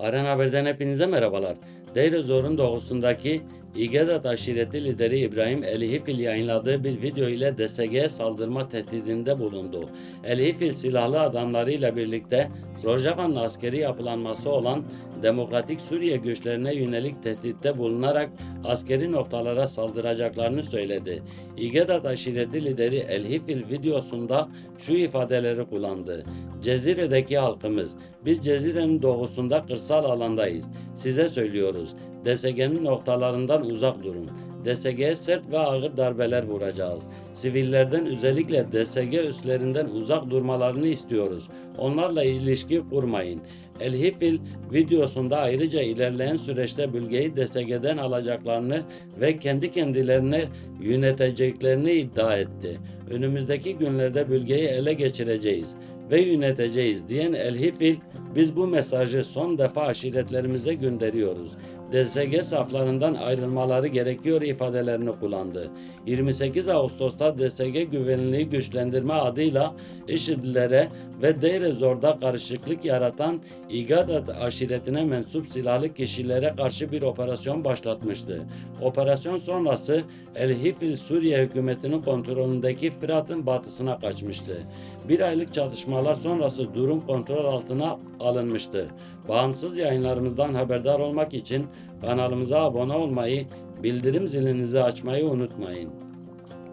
Aren Haber'den hepinize merhabalar. Deir Zor'un doğusundaki İgedat aşireti lideri İbrahim Elhifil yayınladığı bir video ile DSG'ye saldırma tehdidinde bulundu. Elhifil silahlı adamlarıyla birlikte Rojavan'ın askeri yapılanması olan Demokratik Suriye güçlerine yönelik tehditte bulunarak askeri noktalara saldıracaklarını söyledi. İgedat aşireti lideri Elhifil videosunda şu ifadeleri kullandı. Cezire'deki halkımız, biz Cezire'nin doğusunda kırsal alandayız. Size söylüyoruz, DSG'nin noktalarından uzak durun. DSG'ye sert ve ağır darbeler vuracağız. Sivillerden özellikle DSG üslerinden uzak durmalarını istiyoruz. Onlarla ilişki kurmayın. El Hifil videosunda ayrıca ilerleyen süreçte bölgeyi DSG'den alacaklarını ve kendi kendilerine yöneteceklerini iddia etti. Önümüzdeki günlerde bölgeyi ele geçireceğiz ve yöneteceğiz diyen El Hifil biz bu mesajı son defa aşiretlerimize gönderiyoruz. DSG saflarından ayrılmaları gerekiyor ifadelerini kullandı. 28 Ağustos'ta DSG güvenliği güçlendirme adıyla IŞİD'lere ve Deir Zor'da karışıklık yaratan İgadat aşiretine mensup silahlı kişilere karşı bir operasyon başlatmıştı. Operasyon sonrası El Hifil Suriye hükümetinin kontrolündeki Fırat'ın batısına kaçmıştı. Bir aylık çatışmalar sonrası durum kontrol altına alınmıştı. Bağımsız yayınlarımızdan haberdar olmak için kanalımıza abone olmayı, bildirim zilinizi açmayı unutmayın.